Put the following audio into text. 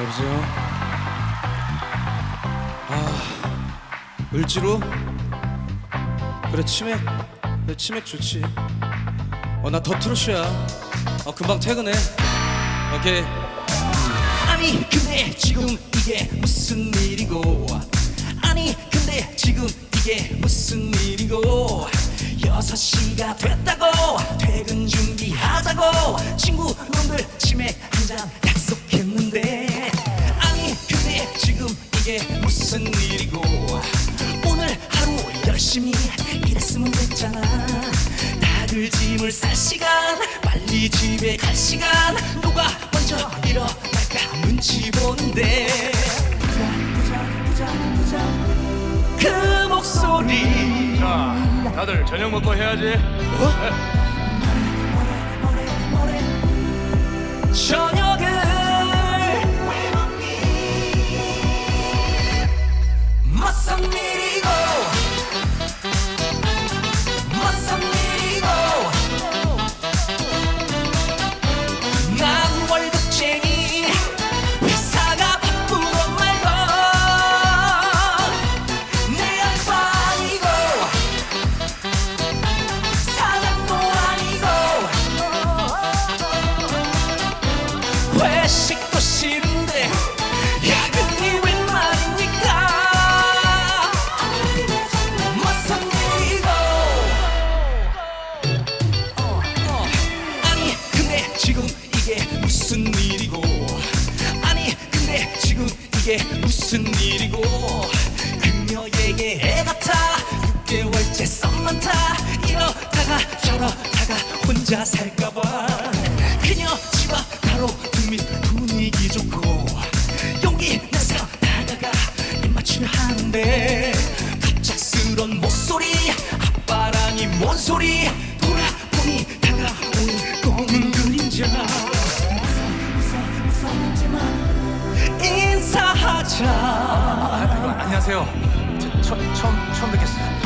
여보세요? 아, 을지로? 그래 치맥, 그래 치맥 좋지. 어 나 더트루시야. 어 금방 퇴근해. 오케이. 아니 근데 지금 이게 무슨 일이고 아니 근데 지금 이게 무슨 일이고 여섯 시가 됐다고 퇴근 준비하자고 친구 놈들 치맥 한잔 됐잖아. 다들 짐을 쌀 시간 빨리 집에 갈 시간. 누가 먼저 일어날까 눈치 보는데 그 목소리. 자, 다들 저녁 먹고 해야지. 저 무슨 일이고 그녀에게 애 같아. 6개월째 썸 많다. 이러다가 저러다가 혼자 살까봐. 그녀 집앞 가로 두밑 분위기 좋고 용기 내서 다가가 입맞춤을 하는데 갑작스런 목소리 아빠랑이 뭔 소리 아, 안녕하세요. 저, 처, 처음 처음 뵙겠습니다.